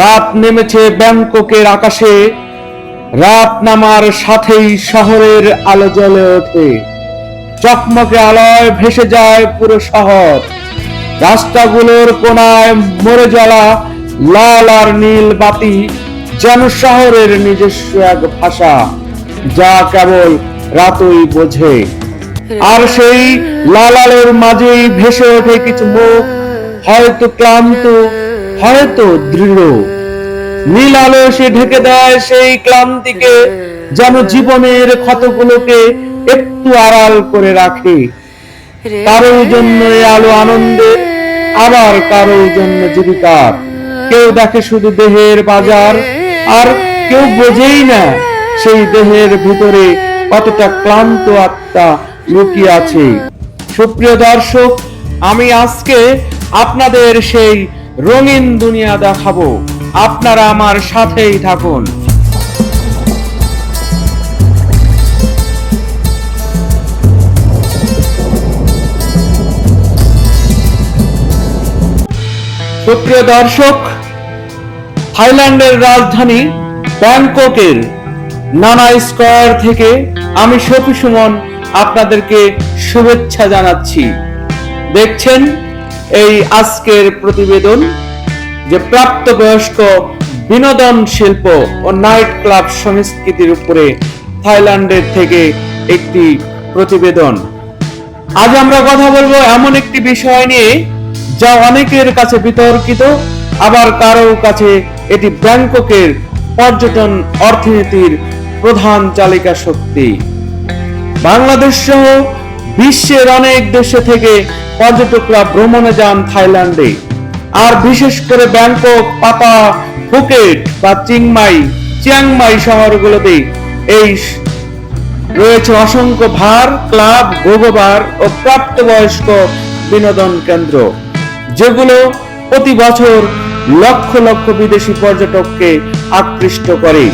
রাত নেমেছে ব্যাংককের আকাশে, রাত নামার সাথেই শহরের আলো জ্বলে ওঠে। চকমকে আলোয় ভেসে যায় পুরো শহর। রাস্তাগুলোর কোনায় মরে জ্বলা, লাল আর নীল বাতি, যেন শহরের নিজস্ব এক ভাষা, যা কেবল রাতই বোঝে। আর সেই লাল আলোর মাঝেই ভেসে ওঠে কিছু মুখ, হয়তো ক্লান্ত হয়তো দৃঢ়। নীল আলো সে ঢেকে দেয় সেই ক্লান্তিকে যেন জীবনের ক্ষতগুলোকে একটু আড়াল করে রাখে। কারোর জন্য এই আলো আনন্দের আবার কারোর জন্য জীবিকার কেউ দেখে শুধু দেহের বাজার আর কেউ বোঝেই না সেই দেহের ভিতরে কতটা ক্লান্ত আত্মা লুকিয়ে আছে। সুপ্রিয় দর্শক আমি আজকে আপনাদের সেই রঙিন দুনিয়া দেখাবো। আপনারা আমার সাথেই থাকুন। সুপ্রিয় দর্শক, থাইল্যান্ডের রাজধানী ব্যাংককের নানা স্কয়ার থেকে আমি শফি সুমন আপনাদেরকে শুভেচ্ছা জানাচ্ছি। দেখছেন এই আজকের প্রতিবেদন যে প্রাপ্তবয়স্ক বিনোদন শিল্প ও নাইট ক্লাব সংস্কৃতির উপরে থাইল্যান্ডের থেকে একটি প্রতিবেদন। আজ আমরা কথা বলব এমন একটি বিষয় নিয়ে যা অনেকের কাছে বিতর্কিত, আবার কারও কাছে এটি ব্যাংককের পর্যটন অর্থনীতির প্রধান চালিকা শক্তি। বাংলাদেশ সহ বিশ্বের অনেক দেশে থেকে পর্যটকরা ভ্রমণে যান থাইল্যান্ডে। আর বিশেষ করে ব্যাংকক, পাতা ফুকেট বা চিংমাই, চিয়াংমাই শহরগুলোতে এই রয়েছে অসংখ্য ভার, ক্লাব গোগোবার ও প্রাপ্তবয়স্ক বিনোদন কেন্দ্র, যেগুলো প্রতি বছর লক্ষ লক্ষ বিদেশি পর্যটককে আকৃষ্ট করে।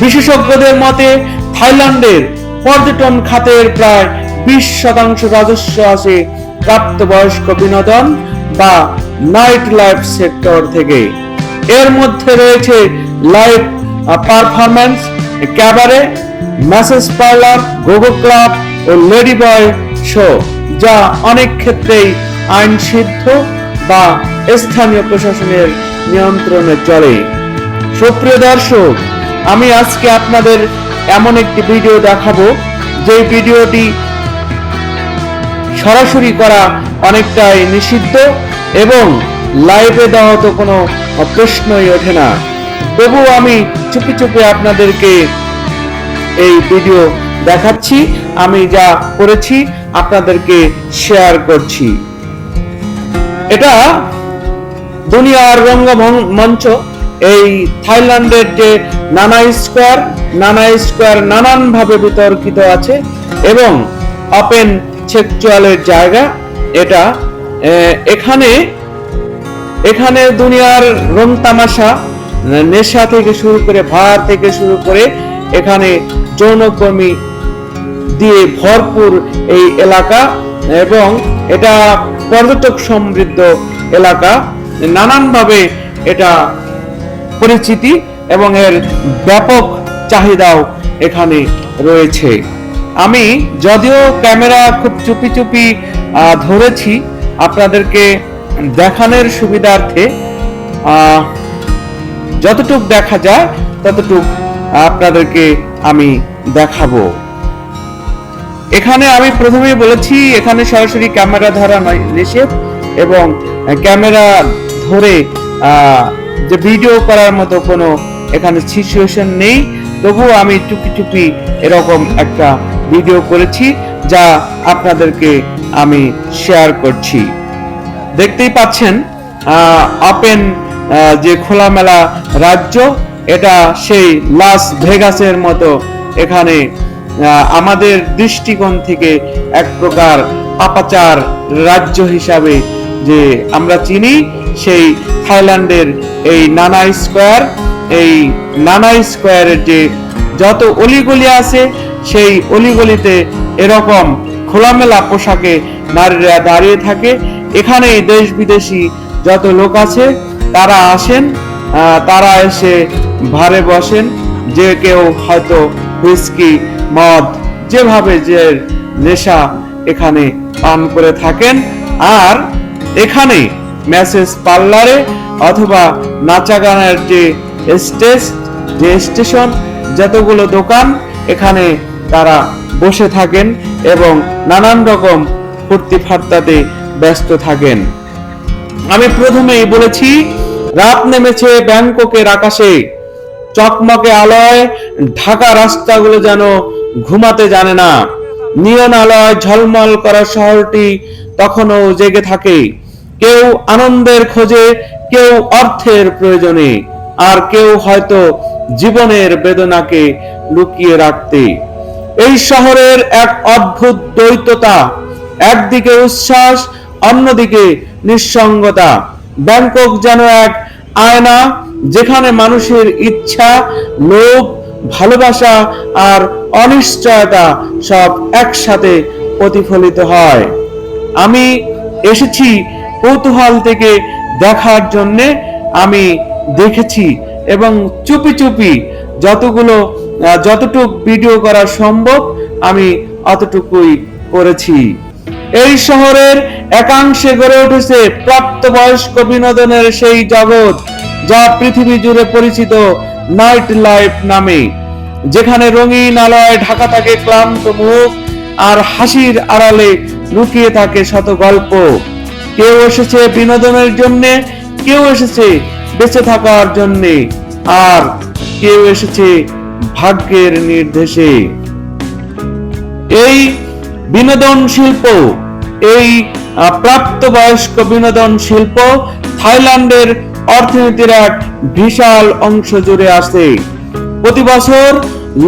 বিশেষজ্ঞদের মতে, থাইল্যান্ডের পর্যটন খাতের প্রায় বিশ শতাংশ রাজস্ব আসে প্রাপ্তবয়স্ক বিনোদন বা নাইট লাইফ সেক্টর থেকে। এর মধ্যে রয়েছে live performance, cabaret, massage parlour, go go club ও লেডি বয় শো, যা অনেক ক্ষেত্রেই আইন সিদ্ধ বা স্থানীয় প্রশাসনের নিয়ন্ত্রণে চলে। সুপ্রিয় দর্শক, আমি আজকে আপনাদের এমন একটি ভিডিও দেখাবো যে ভিডিওটি সরাসরি করা অনেকটাই নিষিদ্ধ এবং লাইভে দেওয়া তো কোনো প্রশ্নই ওঠে না। তবু আমি চুপি চুপি আপনাদেরকে এই ভিডিও দেখাচ্ছি, আমি যা করেছি আপনাদেরকে শেয়ার করছি। এটা দুনিয়ার রঙ্গমঞ্চ, এই থাইল্যান্ডের যে নানা স্কোয়ার নানা স্কোয়ার নানান ভাবে বিতর্কিত আছে এবং ওপেন সেক্সুয়ালের জায়গা এটা। এখানে এখানে দুনিয়ার রং তামাশা, নেশা থেকে শুরু করে ভার থেকে শুরু করে এখানে যৌনকর্মী দিয়ে ভরপুর এই এলাকা এবং এটা পর্যটক সমৃদ্ধ এলাকা। নানানভাবে এটা পরিচিতি এবং এর ব্যাপক চাহিদাও এখানে রয়েছে। আমি যদিও ক্যামেরা খুব চুপি চুপি ধরেছি আপনাদেরকে দেখানোর সুবিধার্থে যতটুক দেখা যায় ততটুক আপনাদেরকে আমি দেখাবো। এখানে আমি প্রথমেই বলেছি, এখানে সরাসরি ক্যামেরা ধরা নয়, নিষেধ এবং ক্যামেরা ধরে যে ভিডিও করার মতো কোনো এখানে সিচুয়েশন নেই। তবুও আমি চুপি চুপি এরকম একটা ভিডিও করেছি, যা আপনাদেরকে আমি শেয়ার করছি। দেখতেই পাচ্ছেন আপেন যে খোলামেলা রাজ্য, এটা সেই লাস ভেগাসের মতো এখানে আমাদের দৃষ্টিকোণ থেকে এক প্রকার পাপাচার রাজ্য হিসাবে যে আমরা চিনি, সেই থাইল্যান্ডের এই নানা স্কোয়ার, এই নানা স্কোয়ারের যে যত অলিগলি আছে সেই অলিগলিতে এরকম খোলামেলা পোশাকে নারীরা দাঁড়িয়ে থাকে। এখানে দেশ বিদেশি যত লোক আছে, তারা আসেন তারা এসে ভারে বসেন। যে কেউ হয়তো হুইস্কি, মদ, যেভাবে যে নেশা এখানে পান করে থাকেন। আর এখানে মেসেজ পার্লারে অথবা নাচা গানের যে স্টেজ, যে স্টেশন, যতগুলো দোকান, এখানে তারা বসে থাকেন এবং নানান রকম ফুর্তি ফার্তাতে ব্যস্ত থাকেন। আমি প্রথমেই বলেছি, রাত নেমেছে ব্যাংককের আকাশে। চকমকে আলোয় ঢাকা রাস্তাগুলো যেন ঘুমাতে জানে না। নিয়ন আলোয় ঝলমল করা শহরটি তখনও জেগে থাকে। কেউ আনন্দের খোঁজে, কেউ অর্থের প্রয়োজনে, আর কেউ হয়তো জীবনের বেদনাকে লুকিয়ে রাখতে। এই শহরের এক অদ্ভুত দ্বৈততা, একদিকে উচ্ছ্বাস, অন্যদিকে নিঃসঙ্গতা। ব্যাংকক যেন এক আয়না, যেখানে মানুষের ইচ্ছা, লোভ, ভালোবাসা আর অনিশ্চয়তা সব একসাথে প্রতিফলিত হয়। আমি এসেছি কৌতূহল থেকে দেখার জন্যে, আমি দেখেছি এবং চুপি চুপি যতগুলো যতটুক ভিডিও করা সম্ভব, আমি অতটুকুই করেছি। এই শহরের একাংশে গড়ে উঠেছে প্রাপ্তবয়স্ক বিনোদনের সেই জগৎ, যা পৃথিবী জুড়ে পরিচিত নাইট লাইফ নামে। যেখানে রঙিন আলোয় ঢাকা থাকে ক্লান্ত মুখ, আর হাসির আড়ালে লুকিয়ে থাকে শত গল্প। কেউ এসেছে বিনোদনের জন্য, কেউ এসেছে বেঁচে থাকার জন্য, আর কেউ এসেছে ভাগ্যের নির্দেশে। এই বিনোদন শিল্প, এই প্রাপ্তবয়স্ক বিনোদন শিল্প থাইল্যান্ডের অর্থনীতির এক বিশাল অংশ জুড়ে আছে। প্রতি বছর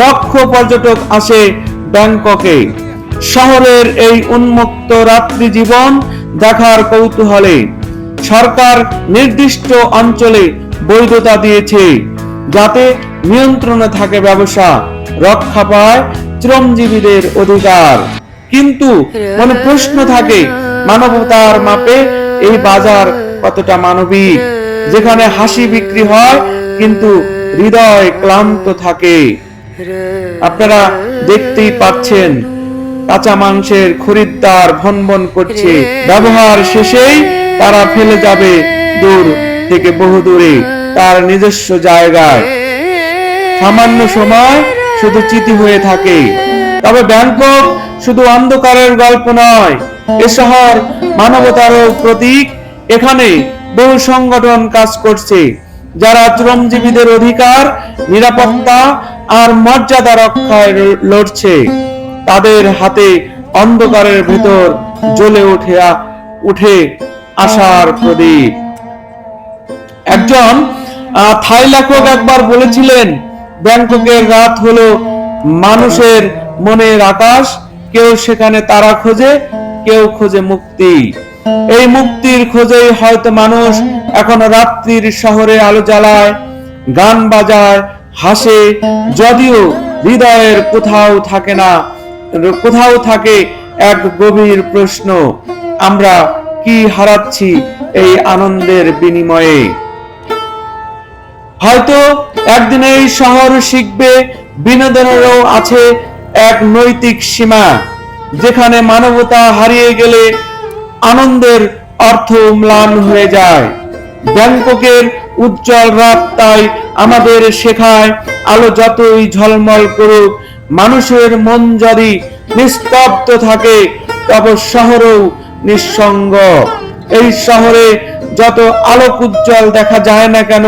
লক্ষ পর্যটক আসে ব্যাংককে। শহরের এই উন্মুক্ত রাত্রি জীবন দেখার কৌতূহলে সরকার নির্দিষ্ট অঞ্চলে বৈধতা দিয়েছে। যাতে নিয়ন্ত্রণে থাকে ব্যবসা, রক্ষা পায় শ্রমজীবীদের অধিকার। কিন্তু মনে প্রশ্ন থাকে, মানবতার মাপে এই বাজার কতটা মানবিক? যেখানে হাসি বিক্রি হয়, কিন্তু হৃদয় ক্লান্ত থাকে। আপনারা দেখতেই পাচ্ছেন, কাঁচা মাংসের খরিদ্দার ভনভন করছে। ব্যবহার শেষেই তারা ফেলে যাবে দূর থেকে বহু দূরে তার নিজস্ব জায়গায়। সামান্য সময় শুধু চিতি হয়ে থাকে। তবে ব্যাংকক শুধু অন্ধকারের গল্প নয়, এ শহর মানবতারও প্রতীক। এখানে বহু সংগঠন কাজ করছে, যারা শ্রমজীবীদের অধিকার, নিরাপত্তা আর মর্যাদা রক্ষায় লড়ছে। তাদের হাতে অন্ধকারের ভেতর জ্বলে উঠে উঠে আশার প্রদীপ। একজন থাই লেখক একবার বলেছিলেন, ব্যাংককের রাত হলো মানুষের মনের আকাশ, কেউ সেখানে তারা খোঁজে, কেউ খোঁজে মুক্তি। এই মুক্তির খোঁজেই হয়তো মানুষ এখনও রাত্রির শহরে আলো জ্বালায়, গান বাজায়, হাসে, যদিও হৃদয়ের কোথাও থাকে না, কোথাও থাকে এক গভীর প্রশ্ন, আমরা কি হারাচ্ছি এই আনন্দের বিনিময়ে? হয়তো একদিন এই শহর শিখবে, বিনোদনেরও আছে এক নৈতিক সীমা, যেখানে মানবতা হারিয়ে গেলে আনন্দের অর্থ ম্লান হয়ে যায়। ব্যাংককের উজ্জ্বল রাত তাই আমাদের শেখায়, আলো যতই ঝলমল করুক, মানুষের মন যদি নিস্তব্ধ থাকে, তবে শহরও নিঃসঙ্গ। এই শহরে যত আলোক উজ্জ্বল দেখা যায় না কেন,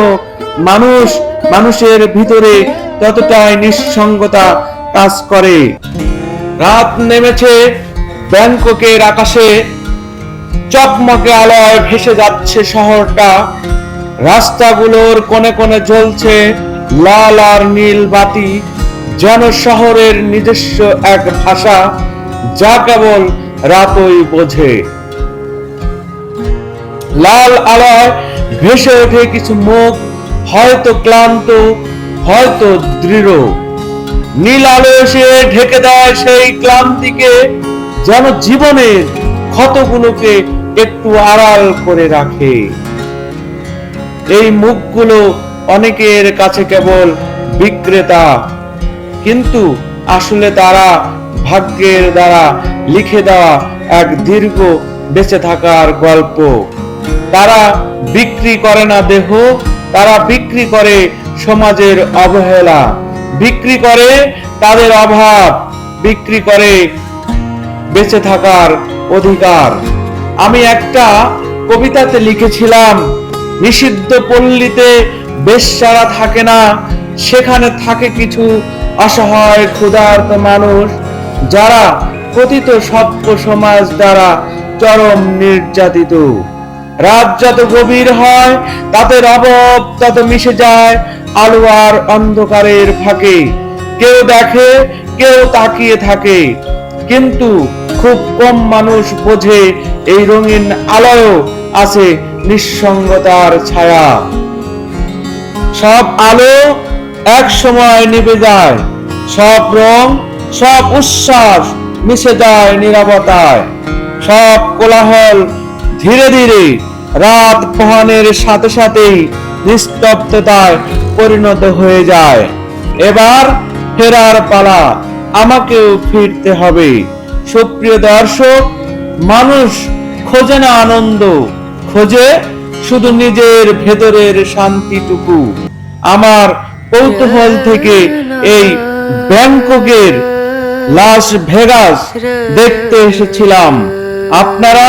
মানুষ, মানুষের ভিতরে ততটাই নিঃসঙ্গতা কাজ করে। রাত নেমেছে ব্যাংককের আকাশে, চকমকে আলোয় ভেসে যাচ্ছে শহরটা। রাস্তাগুলোর কোণে কোণে জ্বলছে লাল আর নীল বাতি যেন শহরের নিজস্ব এক ভাষা, যা কেবল রাতই বোঝে। লাল আলোয় ভেসে ওঠে কিছু মুখ, হয়তো ক্লান্ত, হয়তো দৃঢ়। নীল আলো এসে ঢেকে দেয় সেই ক্লান্তিকে, যেন জীবনের ক্ষতগুলোকে একটু আড়াল করে রাখে। এই মুখগুলো অনেকের কাছে কেবল বিক্রেতা, কিন্তু আসলে তারা ভাগ্যের দ্বারা লিখে দেওয়া এক দীর্ঘ বেঁচে থাকার গল্প। তারা বিক্রি করে না দেহ, তারা বিক্রি করে সমাজের অবহেলা। বিক্রি করে তাদের অভাব, বিক্রি করে বেঁচে থাকার অধিকার। আমি একটা কবিতাতে লিখেছিলাম, নিষিদ্ধ পল্লীতে বেশ্যারা থাকে না, সেখানে থাকে কিছু অসহায় ক্ষুধার্ত মানুষ, যারা কথিত সভ্য সমাজ দ্বারা চরম নির্যাতিত। রাত যত গভীর হয়, তাতে রবব তত মিশে যায় আলো আর অন্ধকারের ফাঁকে। কেউ দেখে, কেউ তাকিয়ে থাকে। কিন্তু খুব কম মানুষ বোঝে এই রঙিন আলোয় আছে নিঃসঙ্গতার ছায়া। সব আলো এক সময় নিভে যায়, সব রং, সব উচ্ছ্বাস মিশে যায় নিরবতায়। সব কোলাহল ধীরে ধীরে রাত পোহানের সাথে সাথেই নিস্তব্ধতায় পরিণত হয়ে যায়। এবার ফেরার পালা আমাকেও ফিরতে হবে। সুপ্রিয় দর্শক, মানুষ খোঁজে না আনন্দ, খোঁজে শুধু নিজের ভেতরের শান্তিটুকু। আমার কৌতূহল থেকে এই ব্যাংককের লাস ভেগাস দেখতে এসেছিলাম। আপনারা